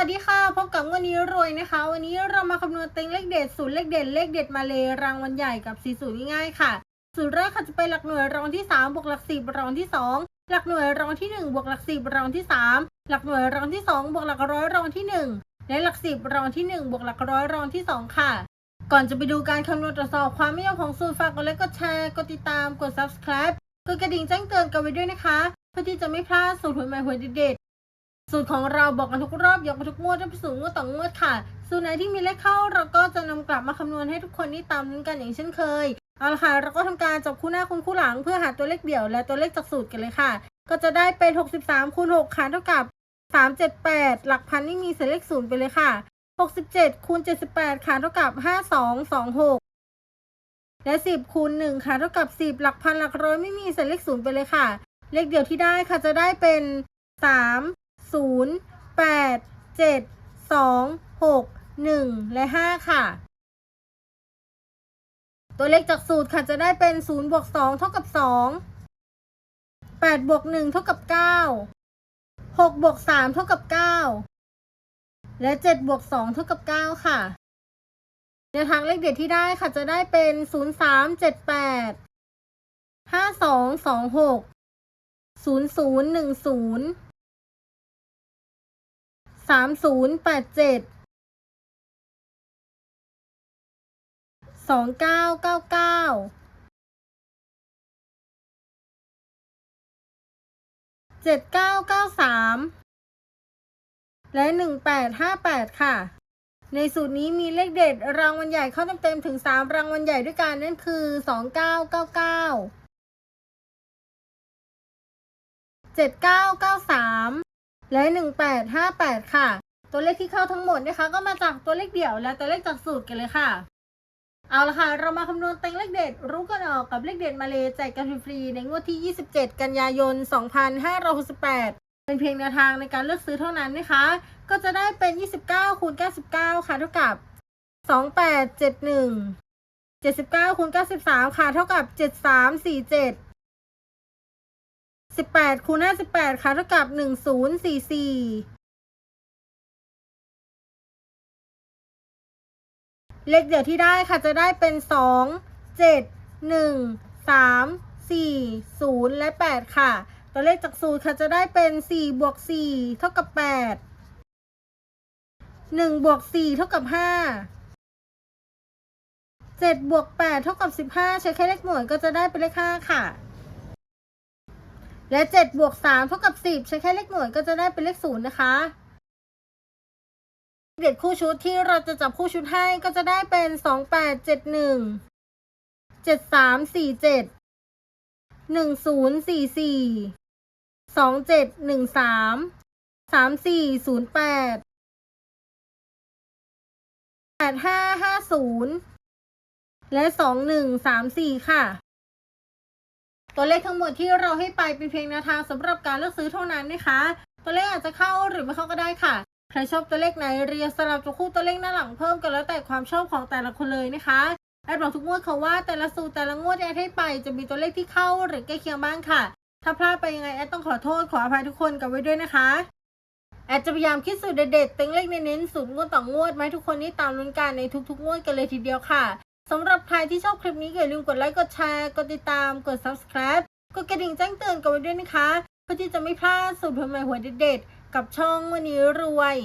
วัสดีค่ะ พบกับวันนี้รวยนะคะ วันนี้เรามาคำนวณเต็งเลขเด็ดสูตรเลขเด่นเลขเด็ดมาเลยรางวัลใหญ่กับสีสูตรง่ายๆค่ะ สูตรแรกค่ะจะเป็นหลักหน่วยรองที่ 3 บวกหลักสิบรองที่ 2 หลักหน่วยรองที่ 1 บวกหลักสิบรองที่ 3 หลักหน่วยรองที่ 2 บวกหลักร้อยรองที่ 1 และหลักสิบรองที่ 1 บวกหลักร้อยรองที่ 2 ค่ะ ก่อนจะไปดูการคำนวณตรวจสอบความไม่ยอมของสูตรฝากกดไลค์กดแชร์กดติดตามกด subscribe กดกระดิ่งแจ้งเตือนกันไว้ด้วยนะคะ เพื่อที่จะไม่พลาดสูตรหวยใหม่หวยเด็ด สูตรของเราบอกกันทุกรอบยกมาทุกงวดจะไปสู่งวดต่องวดค่ะ สูตรไหนที่มีเลขเข้าเราก็จะนำกลับมาคำนวณให้ทุกคนได้ตามนั้นกันอย่างเช่นเคย เอาละค่ะ เราก็ทำการจับคู่หน้าคูณคู่หลังเพื่อหาตัวเลขเดี่ยวและตัวเลขจากสูตรกันเลยค่ะ ก็จะได้เป็น 63คูณ6ค่ะเท่ากับ 378 หลักพันนี่มีเศษเลขศูนย์ไปเลยค่ะ 67คูณ78ค่ะเท่ากับ 5226 และ 10คูณ1ค่ะเท่ากับ 10 หลักพันหลักร้อยไม่มีเศษเลขศูนย์ไปเลยค่ะ เลขเดียวที่ได้ค่ะจะได้เป็น 3 0 8 7 2 6 1และ5ค่ะ ตัวเลขจากสูตรค่ะจะได้เป็น0บวก2เท่ากับ2 8บวก1เท่ากับ9 6บวก3เท่ากับ9และ7บวก2เท่ากับ9ค่ะแนวทางเลขเด็ดที่ได้ค่ะจะได้เป็น0 3 7 8 5 2 2 6 0 0 1 0ส สามศูนย์แปดเจ็ดสองเก้าเก้าเก้าเจ็ดเก้าเก้าสามและหนึ่งแปดห้าแปดค่ะ ในสูตรนี้มีเลขเด็ดรางวัลใหญ่เข้าเต็มๆถึงสามรางวัลใหญ่ด้วยกันนั่นคือสองเก้าเก้าเก้าเจ็ดเก้าเก้าสาม และ 1858 ค่ะ ตัวเลขที่เข้าทั้งหมดนะคะ ก็มาจากตัวเลขเดี่ยวและตัวเลขจากสูตรกันเลยค่ะ เอาละค่ะ เรามาคำนวณเต็งเลขเด็ดรู้กันออกกับเลขเด็ดมาเลยแจกกันฟรีในงวดที่ 27 กันยายน 2568เป็นเพียงแนวทางในการเลือกซื้อเท่านั้นนะคะ ก็จะได้เป็น 29คูณ99 ค่ะ เท่ากับ 2871 79คูณ93 ค่ะ เท่ากับ 7347 สิบแปดคูณห้าสิบแปดค่ะเท่ากับหนึ่งศูนย์สี่สี่เลขเดียวที่ได้ค่ะจะได้เป็นสองเจ็ดหนึ่งสามสี่ศูนย์และแปดค่ะ ตัวเลขจากสูตรค่ะจะได้เป็นสี่บวกสี่เท่ากับแปดหนึ่งบวกสี่เท่ากับห้าเจ็ดบวกแปดเท่ากับสิบห้าใช้แค่เลขหน่วยก็จะได้เป็นเลขห้าค่ะ และ7บวก3เท่ากับ 10 ใช้แค่เลขหน่วยก็จะได้เป็นเลขศูนย์นะคะเด็ดคู่ชุดที่เราจะจับคู่ชุดให้ก็จะได้เป็น 2 8 7 1 7 3 4 7 1 0 4 4 2 7 1 3 3 4 0 8 8 5 5 0 และ 2 1 3 4 ค่ะ ตัวเลขทั้งหมดที่เราให้ไปเป็นเพียงแนวทางสำหรับการเลือกซื้อเท่านั้นนะคะ ตัวเลขอาจจะเข้าหรือไม่เข้าก็ได้ค่ะ ใครชอบตัวเลขไหนเรียสลับตัวคู่ตัวเลขหน้าหลังเพิ่มกันแล้วแต่ความชอบของแต่ละคนเลยนะคะแอดบอกทุกงวดเขาว่าแต่ละสูตรแต่ละงวดแอดให้ไปจะมีตัวเลขที่เข้าหรือใกล้เคียงบ้างค่ะ ถ้าพลาดไปยังไงแอดต้องขอโทษขออภัยทุกคนกันไว้ด้วยนะคะ แอดจะพยายามคิดสูตรเด็ดๆเต็งเลขเน้นๆสูตรงวดต่องวดมาให้ทุกคนได้ตามลุ้นกันในทุกๆงวดกันเลยทีเดียวค่ะ สำหรับใครที่ชอบคลิปนี้อย่าลืมกดไลค์กดแชร์กดติดตามกด subscribe กดกระดิ่งแจ้งเตือนกันไว้ด้วยนะคะ เพื่อที่จะไม่พลาดสูตรใหม่ๆหัวเด็ดๆกับช่องวันนี้รวย